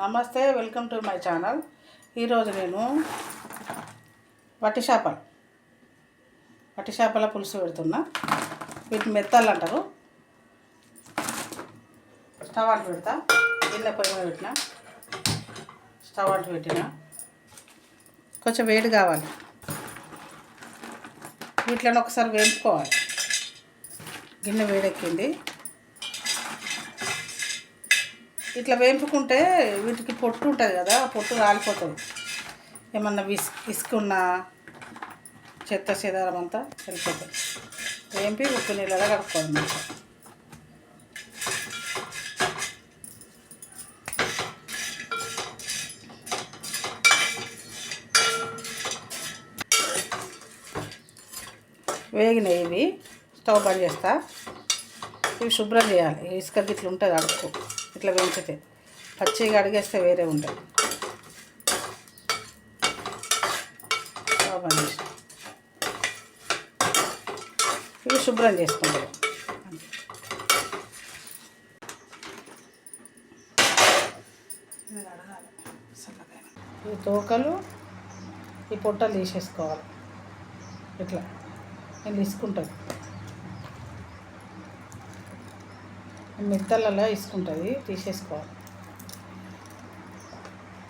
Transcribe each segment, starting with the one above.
నమస్తే welcome to my channel. ఈరోజు నేను వట్టి చేపలు వట్టి చేపల పులుసు పెడుతున్నా. వీటిని మెత్తాలు అంటారు. స్టవ్ అంటు పెడతా. గిన్నె పొయ్యి మీద పెట్టిన. స్టవ్ అంటు పెట్టిన. కొంచెం వేడి కావాలి. వీటిని ఒకసారి వేపుకోవాలి గిన్నె వేడెక్కింది. ఇట్లా వేపుకుంటే వీటికి పొట్టు ఉంటుంది కదా ఆ పొట్టు రాలిపోతుంది. ఏమన్నా విస్ ఇసుకున్న చెత్త చెదారం అంతా వెళ్ళిపోతుంది వేంపి ఉప్పు నీళ్ళగా కలుపుకోవాలి మంచిగా. వేగినాయి ఇవి స్టవ్ బంద్ చేస్తా. ఇవి శుభ్రం చేయాలి. ఇసుక గిట్లు ఉంటుంది అడుక్కు ఇట్లా పెంచితే పచ్చిగా అడిగేస్తే వేరే ఉంటుంది. ఇవి శుభ్రం చేసుకుంటారు ఈ తోకలు ఈ పొట్టలు తీసేసుకోవాలి. ఇట్లా. నేను తీసుకుంటాను. మెత్తలలో ఇసుకుంటుంది తీసేసుకోవాలి.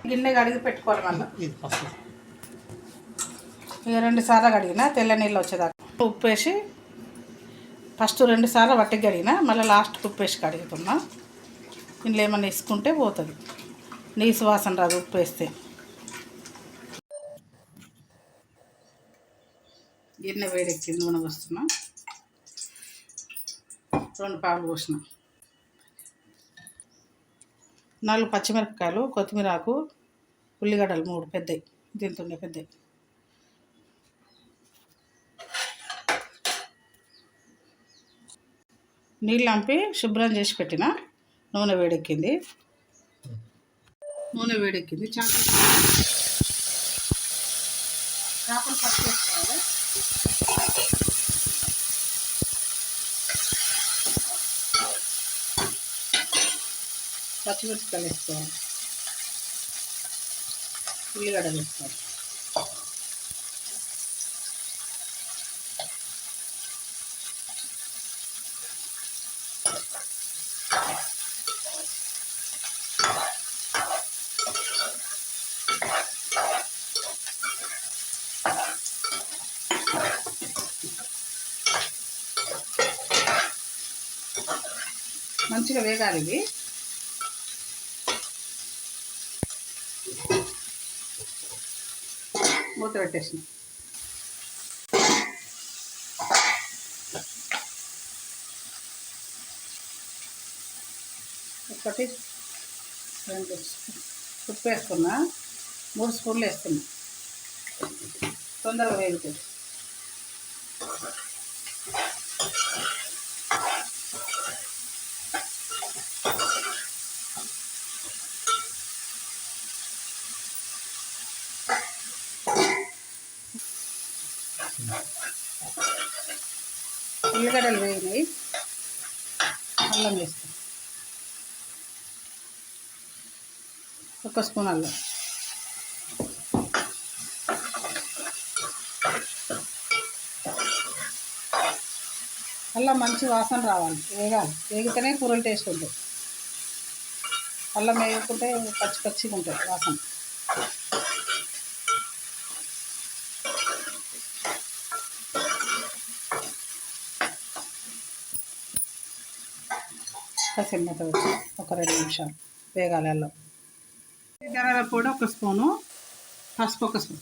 గిన్నె కడిగి పెట్టుకోవాలి మళ్ళీ. ఇది ఫస్ట్. ఇక రెండు సార్లు కడిగిన తెల్ల నీళ్ళు వచ్చేదాకా. ఉప్పు వేసి ఫస్ట్ రెండు సార్లు వట్టి కడిగిన మళ్ళీ లాస్ట్కి ఉప్పు వేసి కడుగుతున్నా. ఇందులో ఏమన్నా ఇసుకుంటే పోతుంది. నీసు వాసన రాదు ఉప్పు వేస్తే. గిన్నె వేడెక్కింది నూనె పోస్తున్నా. రెండు పాలు పోసిన. నాలుగు పచ్చిమిరపకాయలు కొత్తిమీర ఆకు ఉల్లిగడ్డలు మూడు పెద్దవి దీంతో పెద్దవి నీళ్ళు అంపి శుభ్రం చేసి పెట్టిన నూనె వేడెక్కింది. నూనె వేడెక్కింది చేపలు చేపలు పచ్చి వేసుకోవాలి పచ్చిమిర్చి వేసుకోవాలి ఉల్లిగడ్డలు వేసుకోవాలి. మంచిగా వేగాలి ఇది మూత పెట్టేసిన. ఒకటి రెండు ఉప్పు వేసుకున్నా మూడు స్పూన్లు వేస్తున్నా. తొందరగా వేగుతుంది. ఉల్లిగడ్డలు వేగినాయి అల్లం వేస్తాం. ఒక స్పూన్ అల్లం. అల్లం మంచి వాసన రావాలి. వేగాలి. వేగితేనే కూరలు టేస్ట్ ఉంటుంది అల్లం వేయకుంటే పచ్చి పచ్చిగా ఉంటుంది వాసన. కసిమ్మత వచ్చి ఒక రెండు నిమిషాలు వేగాలలో. అల్లం గరాల పొడి ఒక స్పూను పసుపు ఒక స్పూన్.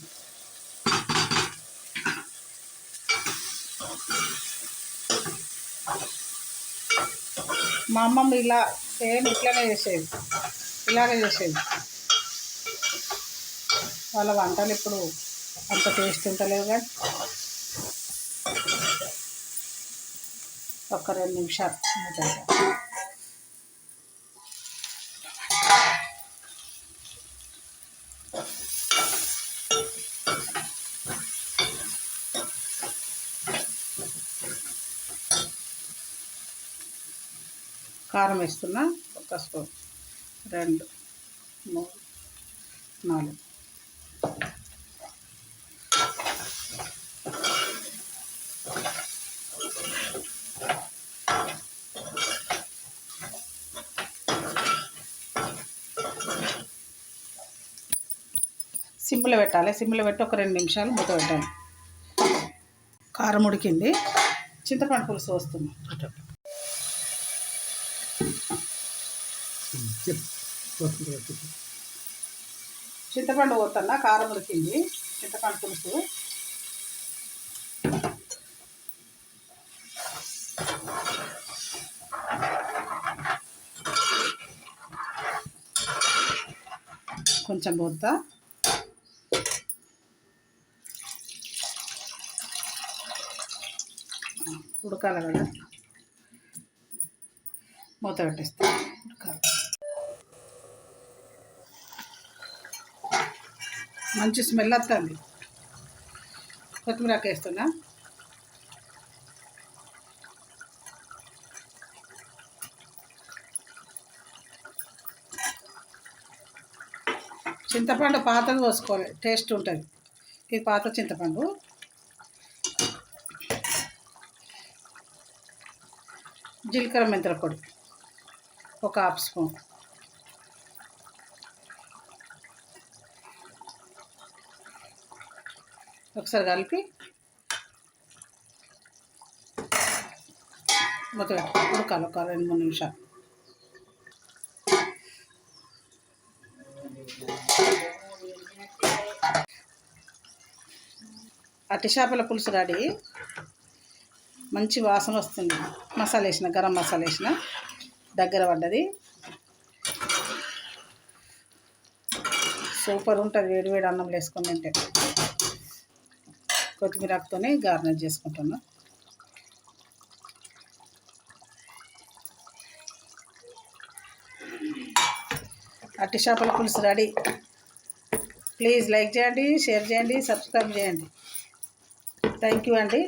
మా అమ్మమ్మ ఇలా సేమ్ ఇట్లానే చేసేది ఇలాగే చేసేది. వాళ్ళ వంటలు ఇప్పుడు అంత టేస్ట్ ఉంటలేవు కానీ ఒక రెండు నిమిషాలు కారం వేస్తున్నా ఒక స్పూన్ రెండు మూడు నాలుగు. సిమ్లో పెట్టాలి. సిమ్లో పెట్టి ఒక రెండు నిమిషాలు మూత పెట్టాలి. కారం ఉడికింది. చింతపండు పులుసు వస్తుంది. చింతపండు పోతున్నా కారం ఉడికింది. చింతపండు పులుసు. కొంచెం పోతా. ఉడకాలి కదా. మూత పెట్టేస్తా. ఉడకాలి. మంచి స్మెల్ వస్తుంది. కొత్తిమీర వేస్తున్నా. చింతపండు పాతది పోసుకోవాలి టేస్ట్ ఉంటుంది. ఇది పాత చింతపండు. జీలకర్ర మెంతల పొడి. ఒక హాఫ్ స్పూన్. ఒకసారి కలిపి మొత్తం ఉడకాలి ఒక రెండు మూడు నిమిషాలు. అట్టి చేపల పులుసు రెడీ. మంచి వాసన వస్తుంది. మసాలా వేసిన గరం మసాలా వేసిన దగ్గర పడ్డది. సూపర్ ఉంటుంది వేడి వేడి అన్నం వేసుకొని తింటే. కొత్తిమీరతోనే గార్నిష్ చేసుకుంటున్నాను అట్టి చేపల పులుసు రెడీ. ప్లీజ్ లైక్ చేయండి షేర్ చేయండి సబ్స్క్రైబ్ చేయండి. థ్యాంక్ యూ అండి.